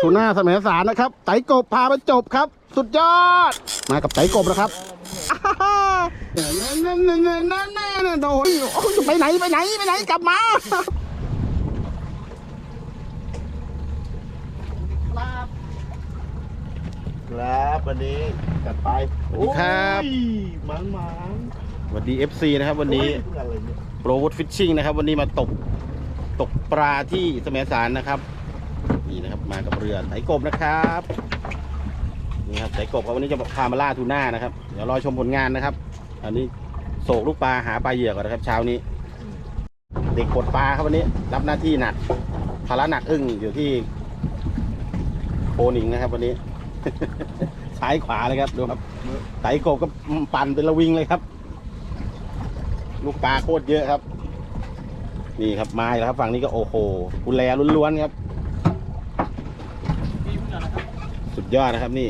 ทูน่าเสมสารนะครับไตกบพาไปจบครับ สุดยอด มากับไตกบนะครับอ่าฮ่านั่นนั่นนั่นนั่นนั่นนั่นโอ้ยโอ้ยไปไหนไปไหนไปไหนกลับมาครับวันนี้จัดไปสวัสดีครับโอ้ยหมันหมันสวัสดี FC นะครับ วันนี้โอ้ยอะไรเนี่ยโปรวูดฟิชชิ่งนะครับ วันนี้มาตกตกปลาที่เสมสารนะครับ นี่นะครับมากับเรือไตกบนะครับนี่ครับไตกบครับวันนี้จะพามาล่าทูน่านะครับเดี๋ยวรอชมผลงานนะครับ อันนี้โศกลูกปลาหาปลาเหยื่อก่อนนะครับ เช้านี้ เด็กปลดปลาครับวันนี้ รับหน้าที่หนักภาระหนักอึ้งอยู่ที่โพนิงนะครับวันนี้ ซ้ายขวาเลยครับดูครับไตกบก็ปั่นเป็นระวิงเลยครับ ลูกปลาโคตรเยอะครับ นี่ครับมาแล้วครับฝั่งนี้ก็โอ้โหกุแลล้วนๆครับ สุด ยอดนะครับนี่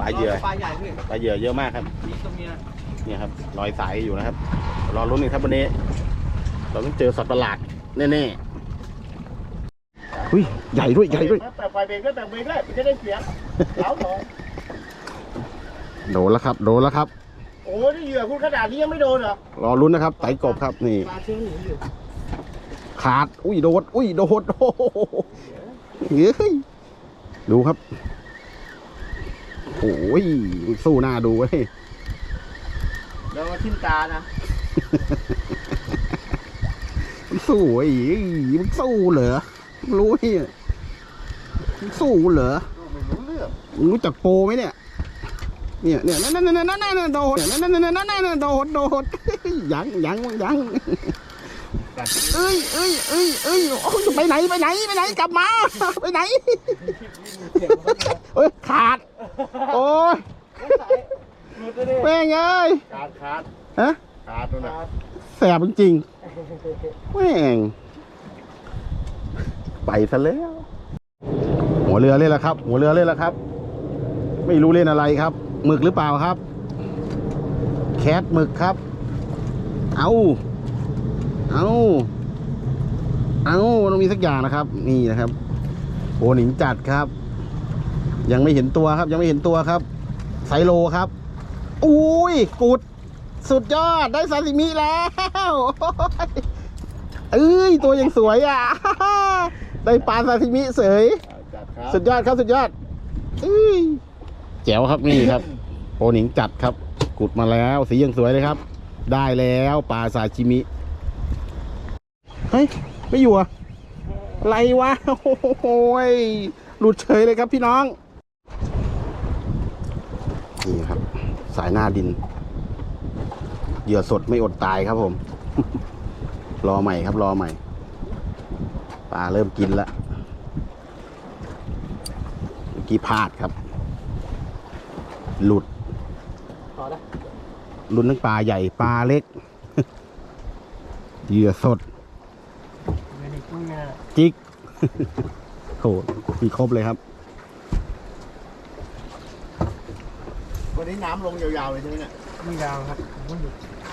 ปลาเหยื่อปลาใหญ่พี่ปลาเหยื่อเยอะมากครับมีตัวเมียเนี่ยครับรอยสายอยู่นะครับ รอรุ้นอีกครับวันนี้ เราต้องเจอสัตว์ประหลาดแน่ๆอุ้ยใหญ่ด้วยใหญ่ด้วย แต่ไฟเบรกด้วยแต่เบรกด้วยมันจะได้เสียงแล้วหน่อยโดนแล้วครับ โดนแล้วครับ โอ้ยนี่เหยื่อคุณขนาดนี้ยังไม่โดนเหรอ รอรุ้นนะครับไตกบครับนี่ ปลาเชื้อหนีอยู่ขาด อุ้ยโดด อุ้ยโดดโอ้โห เฮ้ยดูครับโอ้ยสู้หน้าดูเว้ยเดี๋ยวมาทิ่มตานะมันสู้ไอ้ยมันสู้เหรอมึงรู้ไหมเนี่ยมันสู้เหรอไม่รู้เรื่องมึงรู้จักโปรไหมเนี่ยเนี่ยเนี่ยนั่นนั่นนั่นนั่นนั่นโดดเนี่ยนั่นนั่นนั่นนั่นนั่นโดดโดดยังยังยัง เอ้ยเอ้ยเอ้ยเอ้ยโอ้ยไปไหนไปไหนไปไหนกลับมา ไปไหนเอ้ยขาด โอ้ยหลุดเลยดิแม่งเอ้ยขาดขาดฮะขาดตัวน่ะแสบจริงๆแม่งไปซะแล้ว หัวเรือเล่นแล้วครับ หัวเรือเล่นแล้วครับ ไม่รู้เล่นอะไรครับหมึกหรือเปล่าครับ แคทหมึกครับ เอา เอาเอาต้องมีสักอย่างนะครับ นี่นะครับ โอหนิงจัดครับ ยังไม่เห็นตัวครับ ยังไม่เห็นตัวครับ ไซโลครับ อุ้ยกุด สุดยอดได้ซาซิมิแล้วเอ้ยตัวยังสวยอะ ได้ปลาซาซิมิเสยจัดครับสุดยอดครับสุดยอดเอ้ยแจ๋วครับนี่ครับโอหนิงจัดครับ กุดมาแล้ว สียังสวยเลยครับ ได้แล้วปลาซาชิมิ เฮ้ย ไม่อยู่อะอะไรวะ โอ้โหยหลุดเฉยเลยครับพี่น้อง นี่ครับ สายหน้าดิน เหยื่อสดไม่อดตายครับผม รอใหม่ครับรอใหม่ ปลาเริ่มกินแล้วเมื่อกี้พลาดครับ หลุดต่อได้หลุดทั้งปลาใหญ่ปลาเล็ก เหยื่อสด ไม่ได้กุ้งเนี่ย จิกโหมีครบเลยครับ วันนี้น้ำลงยาวๆเลยใช่ไหมเนี่ยไม่ยาวครับผมก็หยุด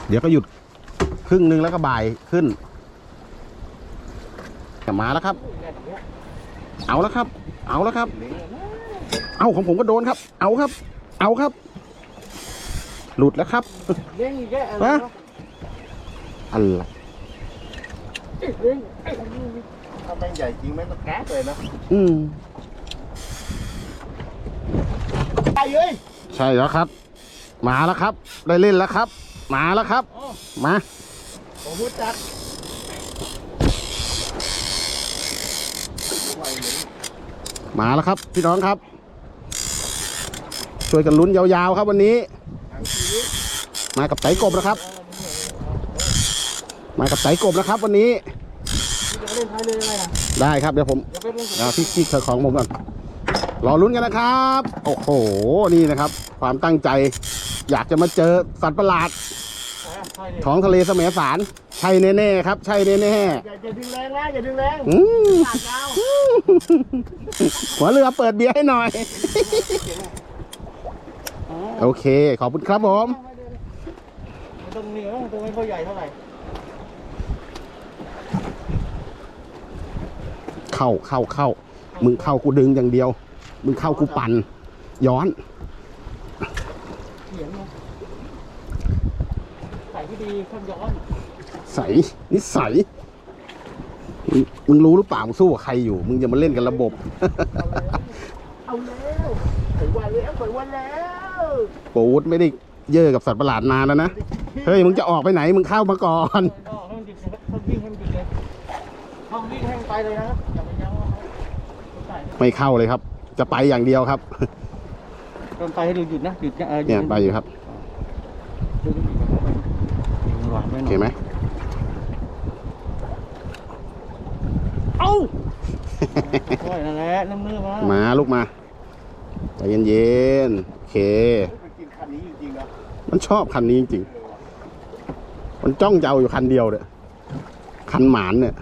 เดี๋ยวก็หยุดครึ่งหนึ่งแล้วก็บ่ายขึ้นมาแล้วครับ เอาแล้วครับ เอาแล้วครับ เอาของผมก็โดนครับ เอาครับ เอาครับ หลุดแล้วครับเลี้ยงอีกแค่อะไรฮะวะอะไรเลี้ยงถ้า แม่งใหญ่จริงแม่งต้องแก๊สเลยนะอืมไปเอ้ยใช่แล้วครับ มาแล้วครับ ได้เล่นแล้วครับ มาแล้วครับ มาผมพูดจัดมาแล้วครับ พี่น้องครับ ช่วยกันลุ้นยาวๆครับวันนี้ มากับไตกบนะครับ มากับไตกบนะครับวันนี้จะ เล่นท้ายเลยอะไรอะได้ครับเดี๋ยวผมเดี๋ยวไปเล่นเอาที่ที่ของผมก่อนรอลุ้นกันนะครับ โอ้โหนี่นะครับ ความตั้งใจ อยากจะมาเจอสัตว์ประหลาดท้ายเลยของทะเลแสมสารใช่แน่ๆครับ ใช่แน่อย่าอย่าดึงแรงนะอย่าดึงแรงๆอืมขาดยาวหัวเรือเปิดเบียร์ให้หน่อย โอเค ขอบคุณครับผม มันตรงนี้ตรงนี้เขาใหญ่เท่าไหร่ เข้าเข้าเข้า มึงเข้ากูดึงอย่างเดียว มึงเข้ากูปั่นย้อนเขียงลงใส่ที่ดีข้ามย้อน ใสนิสัยมึงมึงรู้หรือเปล่ามึงสู้กับใครอยู่ มึงจะมาเล่นกันระบบ เอาแล้วไปวันแล้วไปวันแล้วปูดไม่ได้เย่อกับสัตว์ประหลาดนานแล้วนะ เฮ้ย มึงจะออกไปไหน มึงเข้ามาก่อน ก็ให้มันดิบนะครับถ้าวิ่งให้มันดิบเลยถ้าวิ่งให้มันไปเลยนะครับอย่าไปยั้งว่าเขาใส่ ไม่เข้าเลยครับ จะไปอย่างเดียวครับเดินไปให้ดูหยุดนะหยุดนะเออหยุดเนี่ยไปอยู่ครับหยุดหยุดหยุดหวานไปหโอน่เคอยไหมเอ้าโอ้ยนั่นแหละน้ำมือมามาลูกมาใจเย็นๆโอเคไปกินคันนี้จริงๆนะมันชอบคันนี้จริงๆมันจ้องจะเอาอยู่คันเดียวเนี่ยคันหมานเนี่ย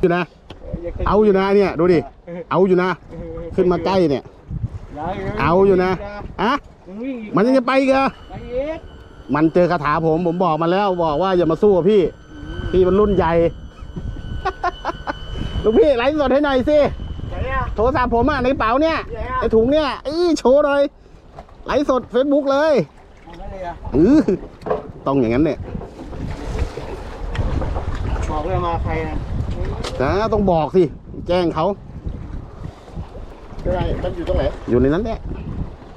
อยู่นะ เอาอยู่นะเนี่ยดูดิ เอาอยู่นะ ขึ้นมาใกล้เนี่ย เอาอยู่นะอะมันวิ่งอีกมันยังจะไปอีกเหรอไปอีกมันเจอคาถาผมผมบอกมาแล้วบอกว่าอย่ามาสู้กับพี่ พี่มันรุ่นใหญ่ลูกพี่ไลฟ์สดให้หน่อยสิไหนอะโทรศัพท์ผมอะในกระเป๋าเนี่ยไหนอะในถุงเนี่ยอีโชว์หน่อยไลฟ์สดเฟซบุ๊กเลยเอาไม่เลยอะอือต้องอย่างนั้นเนี่ยบอกเลยมาใครนะ นะต้องบอกสิ แจ้งเขาเป็นไรมันอยู่ตรงไหนอยู่ในนั้นแหละ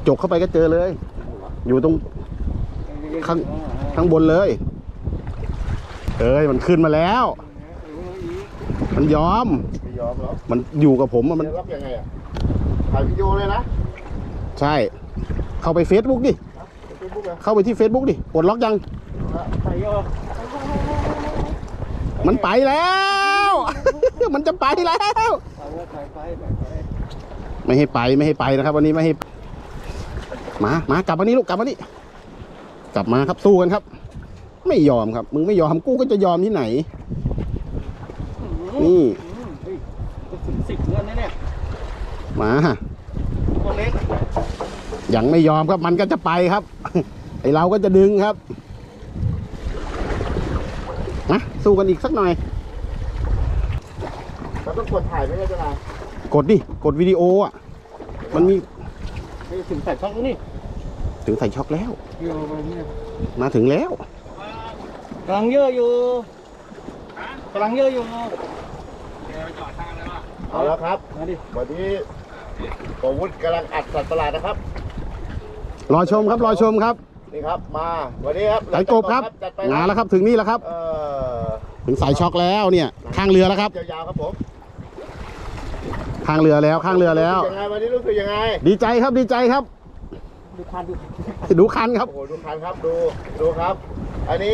จกเข้าไปก็เจอเลย อยู่ตรงข้างข้างบนเลยเอ้ยมันขึ้นมาแล้ว มันยอม ไม่ยอมหรอกมันอยู่กับผมอะมัน จะรับยังไงอะถ่ายวิดีโอเลยนะใช่ เข้าไปเฟซบุ๊กดิ เฟซบุ๊กอะเข้าไปที่เฟซบุ๊กดิปลดล็อกยังใส่เยอะมันไปแล้ว มันจะไปแล้วใส่ไปไปไปไปไม่ให้ไปไม่ให้ไปนะครับวันนี้ไม่ให้มามากลับมานี่ลูกกลับมานี่กลับมาครับสู้กันครับ ไม่ยอมครับ มึงไม่ยอมกูก็จะยอมที่ไหน นี่เฮ้ยก็ถึงสิบเงินนะเนี่ยมาตัวเล็กยังไม่ยอมครับมันก็จะไปครับไอเราก็จะดึงครับนะสู้กันอีกสักหน่อย เราต้องกดถ่ายไหมเนี่ยเจ้านายกดดิ กดวิดีโออะ มันมีนี่ถึงใส่ช่องแล้วนี่ถึงใส่ช็อกแล้วเยอะไปนี่มาถึงแล้ว กำลังเยอะอยู่กำลังเยอะอยู่เอาแล้วครับมาดิวันนี้ปวุฒิกำลังอัดสัตว์ประหลาดนะครับ รอชมครับ รอชมครับ นี่ครับ มาวันนี้ครับสายกบครับจัดไปงานแล้วครับ ถึงนี่แล้วครับ เออถึงสายช็อกแล้วเนี่ย ข้างเรือแล้วครับ ยาวๆครับผม ข้างเรือแล้วข้างเรือแล้วรู้สึกยังไงวันนี้รู้สึกยังไง ดีใจครับดีใจครับ ดูคันดูดูคันครับ โอ้โหดูคันครับดูดูครับ อันนี้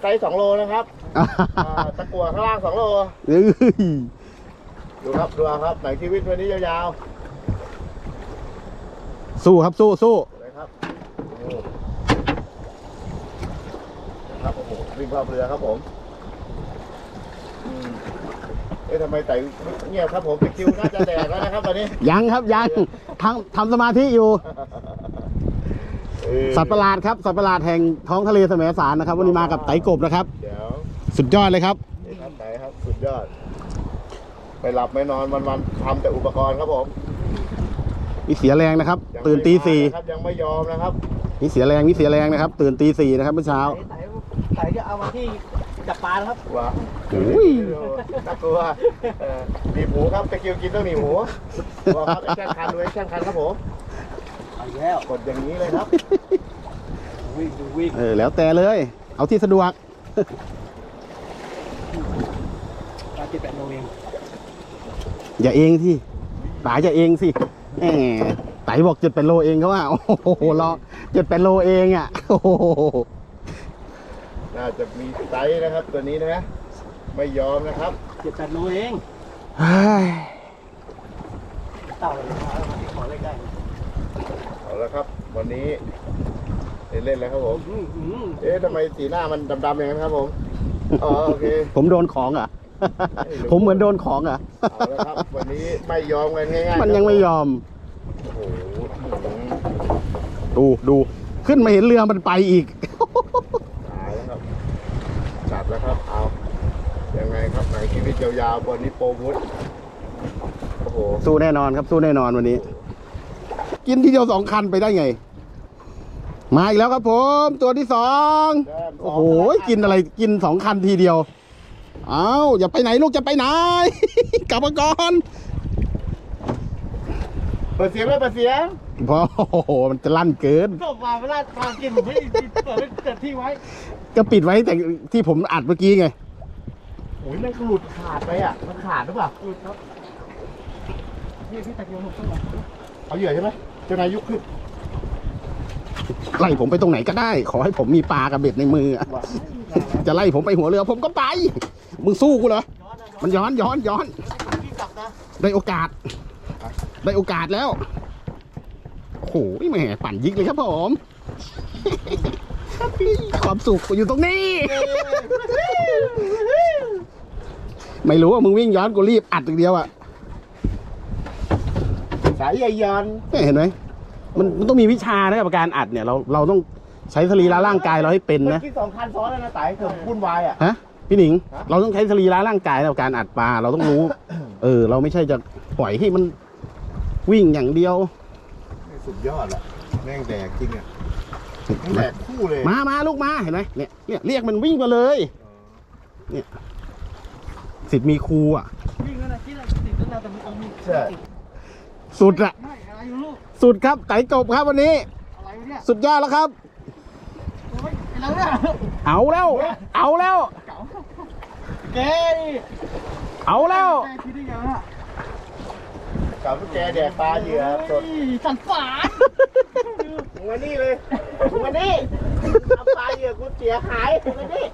ไซส์สองโลนะครับอ่าตะกั่วข้างล่างสองโล เอ้ยดูครับดูเอาครับหนังชีวิตวันนี้ยาวสู้ครับสู้สู้ๆเลยครับโอ้ครับโอ้โหวิ่งรอบเรือครับผมอืม เอ๊ะทำไมไต่เงียบครับผมตะคริวน่าจะแดกแล้วนะครับตอนนี้ยังครับยังทำทำสมาธิอยู่ เออสัตว์ประหลาดครับสัตว์ประหลาดแห่งท้องทะเลแสมสารนะครับ วันนี้มากับไตรกบนะครับ เดี๋ยวสุดยอดเลยครับ นี่ครับไหนครับสุดยอดไม่หลับไม่นอนวันๆทำแต่อุปกรณ์ครับผมมีเสียแรงนะครับ ยังตื่นตีไม่มาสี่นะครับยังไม่ยอมนะครับมีเสียแรงมีเสียแรงนะครับ ตื่นตีสี่นะครับเมื่อเช้า ไต่ไต่จะเอามาที่ จับปลาแล้วครับว้าโอ้ยน่ากลัวเออหนีบหมูครับตะเกียวกินต้องหนีบหมูบอกครับไอ้แช่งคันไว้แช่งคันครับผมไปแล้วกดอย่างนี้เลยครับวิ่งดูวิ่งเออแล้วแต่เลย เอาที่สะดวกปลาเจ็ดแปดโลเองอย่าเองที่ป๋าจะเองสิแหมไตบอกเจ็ดเป็นโลเองเขาว่าโอ้โหรอเจ็ดเป็นโลเองอะโอ้โห น่าจะมีไซส์นะครับ ตัวนี้นะไม่ยอมนะครับเจ็ดแปดโลเองเฮ้ยเต่าเลยขอเลขได้เอาละครับ วันนี้เล่นๆแล้วครับผมอืมอืมเอ๊ะทำไมสีหน้ามันดำๆอย่างนั้นครับผมอ๋อโอเคผมโดนของเหรอะผมเหมือนโดนของเหรอะเอาละครับ วันนี้ไม่ยอมกันง่ายๆมันยังไม่ยอมโอ้โหดูดูขึ้นมาเห็นเรือมันไปอีก ตายแล้วครับจัดแล้วครับ เอา มีดยาวๆบนนี้โปรวุฒโอ้โหสู้แน่นอนครับสู้แน่นอนวันนี้ กินทีเดียวสองคันไปได้ไง มาอีกแล้วครับผม ตัวที่สองโอ้โหกินอะไรกินสองคันทีเดียว เอาอย่าไปไหนลูกจะไปไหน กลับมาก่อนเปิดเสียงไหมเปิดเสียงพราะโอ้โหมันจะลั่นเกินจบมาเวลาตามกินผมไม่เปิดเกิดที่ไว้ ก็ปิดไว้แต่ที่ผมอัดเมื่อกี้ไง อ้ยแม่งหลุดขาดไปอะ มันขาดหรือเปล่าหลุดครับพี่พี่ตะเกียบหกต้นเอาเหยื่อใช่ไหมเจ้านายยกขึ้นไล่ผมไปตรงไหนก็ได้ ขอให้ผมมีปลากับเบ็ดในมืออะว้าจะไล่ผมไปหัวเรือผมก็ไป มึงสู้กูเหรอย้อนนะมันย้อนย้อนย้อน พี่กลับนะได้โอกาส ได้โอกาสแล้ว โอ้โหแหม่ปั่นยิกเลยครับผม ความสุขอยู่ตรงนี้ ไม่รู้ว่ามึงวิ่งย้อนกูรีบอัดอย่างเดียวอะสายใหญ่ยันเนี่ยเห็นไหมมันมันต้องมีวิชานะกับการอัดเนี่ยเราเราต้องใช้สรีระร่างกายเราให้เป็นเมื่นะอกี้สองคันซ้อนแล้วนะไต่เกือบวุ่นวายอะ ฮะพี่หนิง ฮะ เราต้องใช้สรีระร่างกายในการอัดปลาเราต้องรู้ เออ เราไม่ใช่จะปล่อยให้มันวิ่งอย่างเดียว สุดยอดละแม่งแดกจริงอะแม่งแดกคู่เลยมามาลูกมาเห็นไหมเนี่ยเนี่ยเรียกมันวิ่งมาเลย สิทธิ์มีครูอะ วิ่งแล้วนะคิดอะไรติดตั้งนานแต่ไม่ต้องมีใช่ สุดอะไม่อะไรอยู่ลูกสุดครับไต่กบครับวันนี้ อะไรวะเนี่ยสุดยอดแล้วครับ โอ้ยไอ้แล้วเนี่ยเอาแล้ว เอาแล้ว เก๋าแกนี่เอาแล้ว แกคิดได้ไงวะกับแกแดกปลาเหยื่อสดเฮ้ยสันฝานมึงมานี่เลยมึงมานี่ทำปลาเหยื่อกูเสียหายมึงมานี่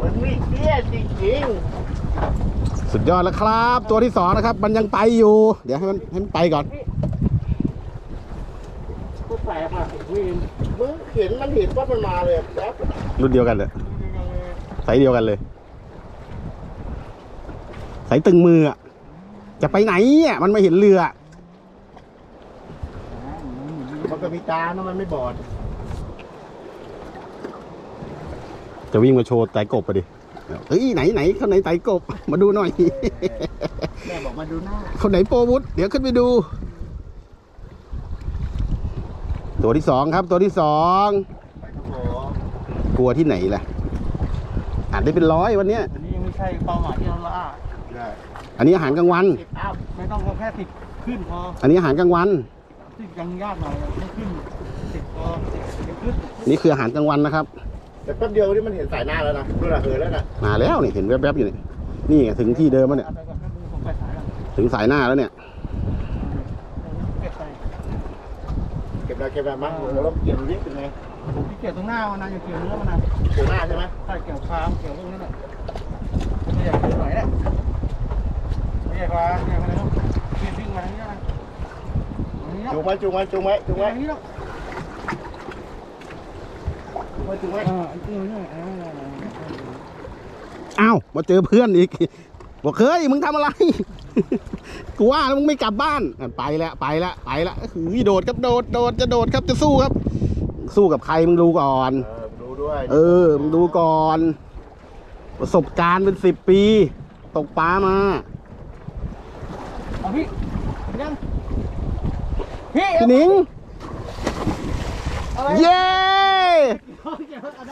มันไม่เที่ยจริง สุดยอดแล้วครับ ตัวที่สองนะครับ มันยังไปอยู่ เดี๋ยวให้มันให้มันไปก่อนก็แปลกอะวิ่งๆมึงเห็นมันเห็นว่ามันมาเลยแป๊บรุ่นเดียวกันเลยไซส์เดียวกันเลยไซส์ตึงมืออะจะไปไหนอะมันไม่เห็นเรือมันก็มีตานะมันไม่บอด จะวิ่งมาโชว์ไต่กบไปดิ เฮ้ยไหนไหนเขาไหนไต่กบ มาดูหน่อย แม่บอกมาดูหน้าคนไหนโปรวุฒเดี๋ยวขึ้นไปดู ตัวที่สองครับ ตัวที่สองโอ้กลัวที่ไหนล่ะอาจได้เป็นร้อยวันเนี้ยอันนี้ยังไม่ใช่เป้าหมายที่เราล่าได้อันนี้อาหารกลางวันติดอัพไม่ต้องแค่ติดขึ้นพออันนี้อาหารกลางวันติดยังยากหน่อยไม่ขึ้นติดพอติดเดี๋ยวขึ้น นี่คืออาหารกลางวันนะครับ แต่แป๊บเดียวนี่มันเห็นสายหน้าแล้วนะดูนะเหินแล้วนะมาแล้วนี่เห็นแวบๆอยู่นี่นี่ไงถึงที่เดิมแล้วเนี่ยอาไปก่อนให้ผมไปสายก่อนถึงสายหน้าแล้วเนี่ย เก็บไปเก็บแล้วเก็บแล้วมั้งเราต้องเก็บลิฟต์เป็นไงผมที่เกี่ยวตรงหน้ามันนะอย่าเกี่ยวเนื้อมันนะถึงหน้าใช่ไหมถ้าเกี่ยวคางเกี่ยวพวกนั้นแหละไม่อยากเกี่ยวไหนแหละไม่อยากว่าอยากอะไรเนาะวิ่งวิ่งมาทางนี้นะทางนี้นะจูงไว้จูงไว้จูงไว้จูงไว้ ทางนี้นะ จูงไว้จูงไว้ อ่าอันนี้นี่อ่าอ้าวมาเจอเพื่อนอีกบอกเฮ้ยมึงทำอะไร กูว่าแล้วมึงไม่กลับบ้านอะไปแล้วไปแล้วไปแล้วหือโดดครับโดดโดดจะโดดครับจะสู้ครับ สู้กับใครมึงดูก่อนเออดูด้วยเออมึงดูก่อน ประสบการณ์เป็นสิบปี ตกปลามาเอาพี่ยังพี่พี่หนิงอะไรเย้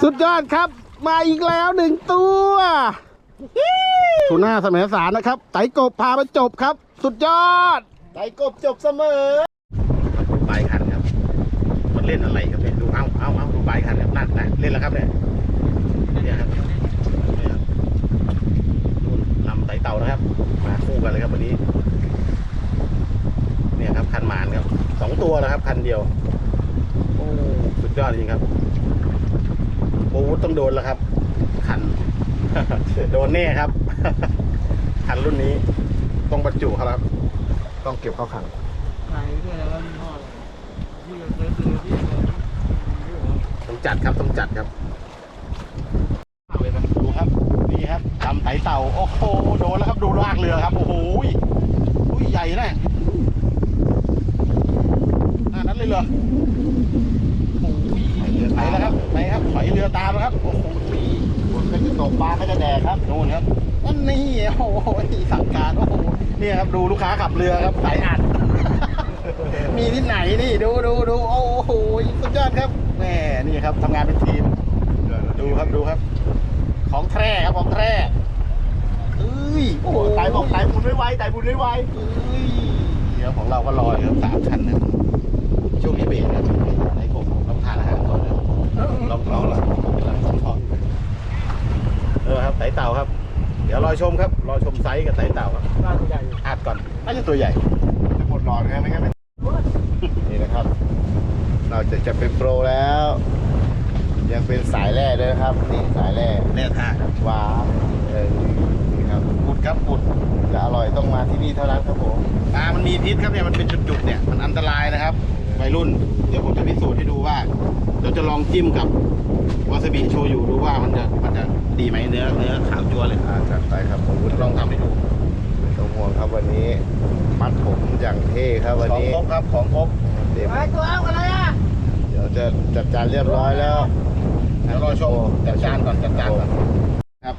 สุดยอดครับ มาอีกแล้วหนึ่งตัวทูน่าสมัยสารนะครับ ไต่กบพามาจบครับ สุดยอด ไต่กบจบเสมอดูปลายคันครับ มันเล่นอะไรครับเนี่ยดูเอาเอาเอาดูปลายคันครับนั่นนะเล่นแล้วครับเนี่ยเนี่ยครับเนี่ยครับนู่นลำไต่เต่านะครับ มาคู่กันเลยครับวันนี้ เนี่ยครับคันหมานครับสองตัวนะครับ คันเดียว โอ้สุดยอดจริงครับ โอวุธต้องโดนแล้วครับ คัน โดนแน่ครับ คันรุ่นนี้ ต้องบรรจุครับ ต้องเก็บเข้าขังไหนด้วยแล้วยี่ห้อที่เราเคยซื้อที่เราต้องจัดครับต้องจัดครับดูครับนี่ครับทำไตเต่าโอ้โหโดนแล้วครับดูลากเรือครับ โอ้โหอุ้ยใหญ่นะขนาดนั้นเลยเหรอโอ้โหไปแล้ว ครับไปครับถอยเรือตามแล้วครับโอ้โหคนก็จะตกปลาก็จะแดกครับโน่นครับนั่นนี่โอ้โหสั่งการโอ้โหนี่ครับดูลูกค้าขับเรือครับสายอัด มีที่ไหนนี่ดูดูดูโอ้โหสุดยอดครับแหมนี่ครับทำงานเป็นทีม ดูครับดูครับ ของแท้ครับของแท้เอ้ยโอ้โหไต่บอกไต่บุญไม่ไวไต่บุญไม่ไวเอ้ยเดี๋ยวของเราก็ลอยครับสามคันนะช่วงนี้เบรกนะ ลองลองละลองลองเออครับไต่เต่าครับ เดี๋ยวรอชมครับ รอชมไซส์กับไต่เต่าครับบ้านตัวใหญ่อัดก่อนน่าจะตัวใหญ่จะหมดหลอดไงไม่งั้นไม่นี่นะครับ เราจะจะเป็นโปรแล้ว ยังเป็นสายแร่ด้วยนะครับ นี่สายแร่แน่ท่าครับว้าวเออนี่ครับปุดครับปุดจะอร่อยต้องมาที่นี่เท่านั้นครับผมปลามันมีพิษครับเนี่ยมันเป็นจุดๆเนี่ยมันอันตรายนะครับ วัยรุ่น เดี๋ยวผมจะพิสูจน์ให้ดูว่าเดี๋ยวจะลองจิ้มกับวาซาบิโชยุดูว่ามันจะมันจะดีไหมเนื้อเนื้อขาวจัวเลยอ่าจัดไปครับผมลองทำให้ดูไม่ต้องห่วงครับวันนี้ มัดผมอย่างเท่ครับวันของนี้ครบครับของครบเดี๋ยวไอ้ตัวเอาอะไรอะเดี๋ยวจะจัดจานเรียบร้อยแล้วเดี๋ยวรอชมจัดจานก่อนจัดจานก่อนครับ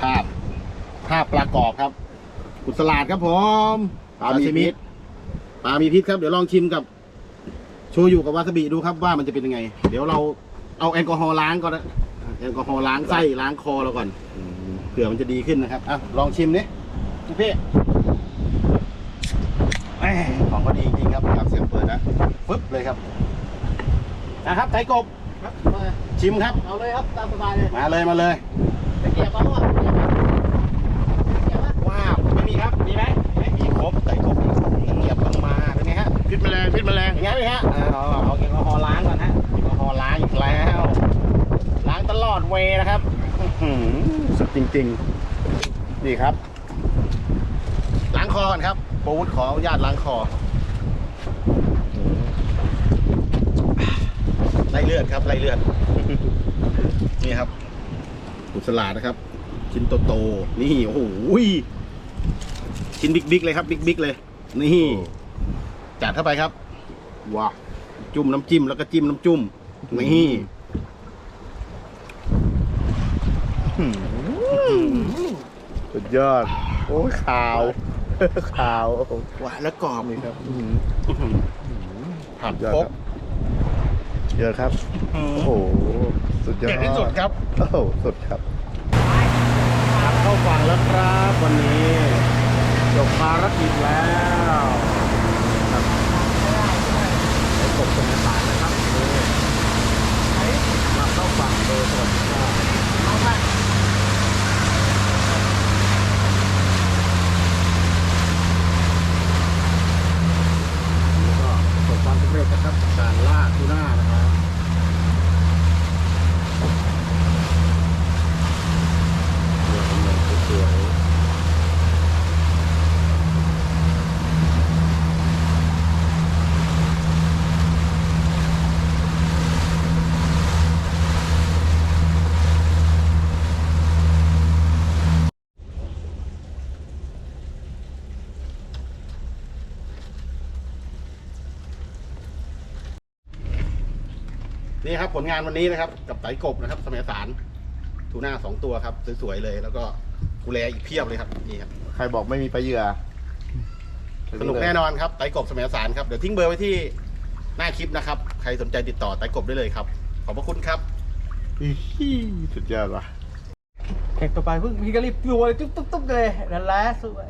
ภาพภาพปลากรอบครับกุศลาดครับผมปลามีพิษปลามีพิษครับเดี๋ยวลองชิมกับ โชยุกับวาซาบิดูครับว่ามันจะเป็นยังไง เดี๋ยวเราเอาแอลกอฮอล์ล้างก่อนนะแอลกอฮอล์ล้างไส้ล้างคอเราก่อนอืมเผื่อมันจะดีขึ้นนะครับอะลองชิมนี่พี่พี่แหม่ของก็ดีจริงๆครับครับเสียงเปิดนะฟึบเลยครับนะครับไก่กบครับชิมครับ เอาเลยครับตามสบายเลยมาเลยมาเลยไปเกี่ยวเขาอะเกี่ยวเกี่ยวอะว้าวไม่มีครับมีไหมไม่มีครบไก่กบ พิษแมลงพิษแมลงเป็นไงเป็นไงฮะเอาเอาเอาแอลกอฮอล์ล้างก่อนฮะแอลกอฮอล์ล้างอีกแล้ว ล้างตลอดเวย์นะครับอื้อหือสุดจริง ๆ นี่ครับล้างคอก่อนครับโปรวุฒขออนุญาตล้างคอไล่เลือดครับไล่เลือดนี่ครับกุศลาดนะครับ ชิ้นโตๆนี่โอ้โหชิ้นบิ๊กๆเลยครับ บิ๊กๆเลย นี่ จัดเข้าไปครับว้าจุ่มน้ำจิ้มแล้วก็จิ้มน้ำจุ่มนี่สุดยอด โอ้ยขาวขาวหวานและกรอบนี่ครับอื้อหือผัดยอดครคบรับเยอะครับ โอ้โห สุดยอดเด็ดที่สุดครับ โอ้โห สุดครับกลับเข้าฝั่งแล้วครับ วันนี้จบภารกิจแล้วครับไอ้กบเป็นสารนะครับนี่กลับเข้าฝั่งโดยสวัสดิภาพเอาไปนี่ก็ประสบความสำเร็จนะครับกับการล่าทูน่านะครับเรือกำลังสวยๆ นี่ครับผลงานวันนี้นะครับ กับไตกบนะครับสมัยสารทูน่าสองตัวครับสวยๆเลยแล้วก็กุแลอีกเพียบเลยครับนี่ครับใครบอกไม่มีปลาเหยื่อสนุกแน่นอนครับไตกบสมัยสารครับเดี๋ยวทิ้งเบอร์ไว้ที่หน้าคลิปนะครับ ใครสนใจติดต่อไตกบได้เลยครับ ขอบพระคุณครับอี๋สุดยอดว่ะแข่งต่อไปเพิ่งพี่ก็รีบตัวเลยตุ๊บตุ๊บตุ๊บเลยนั่นแหละสวย